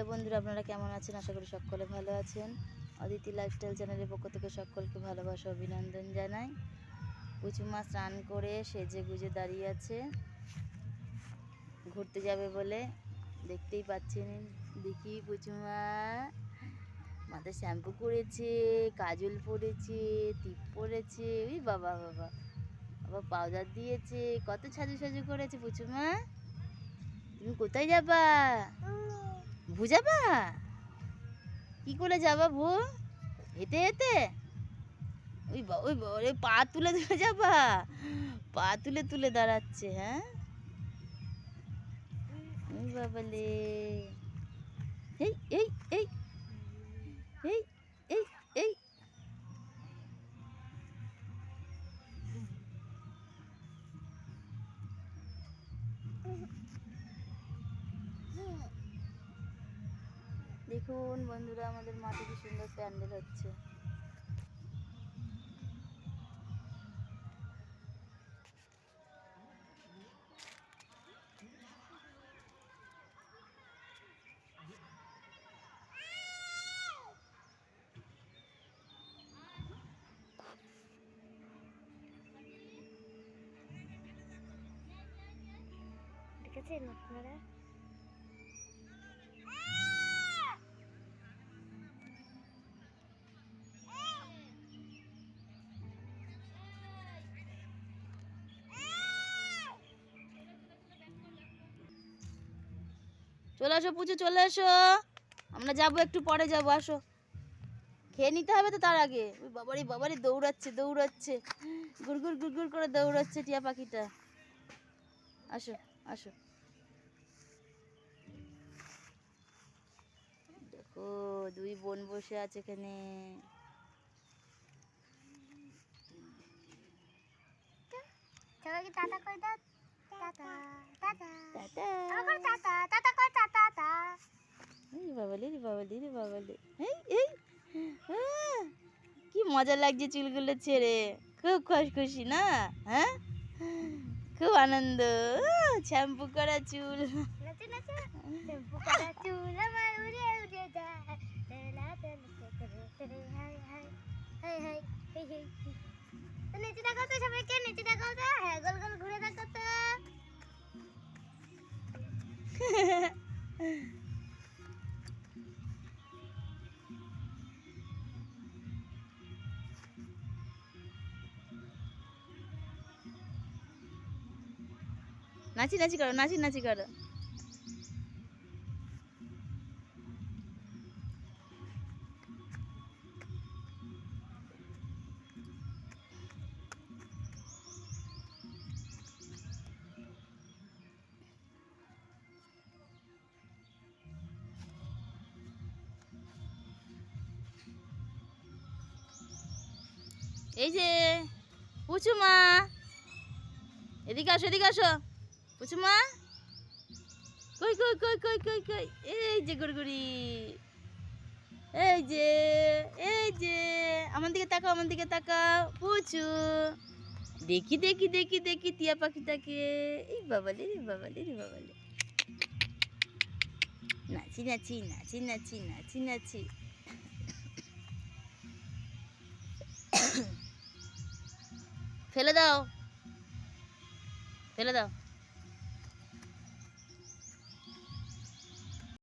Hello বন্ধুরা, আপনারা কেমন আছেন? আশা করি সকলে ভালো আছেন। অদিতি লাইফস্টাইল চ্যানেলের পক্ষ থেকে সকলকে ভালোবাসা অভিনন্দন জানাই। পুচুমা স্নান করে সেজে গুজে দাঁড়িয়ে আছে। ঘুরতে যাবে বলে দেখতেই পাচ্ছেন দেখি পুচুমা মাথায় শ্যাম্পু করেছে, কাজল পরেছে টিপ পরেছে। ওই বাবা বাবা। আবার পাউডার দিয়েছে, কত সাজু সাজু করেছে পুচুমা তুমি কোথায় যাবা? ভু যাবা? কি করে যাবা ভু হেঁটে হেঁটে? ওই ওই ওই পা তুলে তুলে যাবা? পা তুলে তুলে দাঁড়াচ্ছে হ্যাঁ? ওই বাবালে। দেখুন বন্ধুরা আমাদের মাঠে কি সুন্দর প্যান্ডেল হচ্ছে। দেখেছেন আপনারা? চলে আসো পুজো চলে এসো আমরা যাব একটু পরে যাব আসো। খেয়ে নিতে হবে তো তার আগে। ওই বাবারি বাবারি দৌড়াচ্ছে দৌড়াচ্ছে। গুড়গুড় গুড়গুড় করে দৌড়াচ্ছে টিয়া পাখিটা। আসো আসো। দেখো দুই বোন বসে আছে এখানে। টাটা করে দাও? টাটা। টাটা। বাবালি রে বাবালি রে বাবালি। এই এই। কি মজা লাগছে চুলগুলো ছেড়ে। খুব খুশি না? হ্যাঁ? খুব আনন্দ। শ্যাম্পু করা চুল। নাচো হেই তো সবাইকে নিচে দেখো তো। হ্যাঁ গোল গোল ঘুরে তো। নাচি নাচি করো নাচি নাচি করো। এই যে পুচুমা এদিকে আসো এদিকে আসো। পুচুমা কই কই কই কই কই কই? এই যে গুড়গুড়ি। এই যে এই যে, আমার দিকে তাকাও, আমার দিকে তাকাও পুচু দেখি দেখি দেখি দেখি টিয়া পাখিটাকে। এই বাবালে রে বাবালে রে, বাবালে। নাচি নাচি নাচি নাচি নাচি নাচি। ফেলে দাও। ফেলে দাও।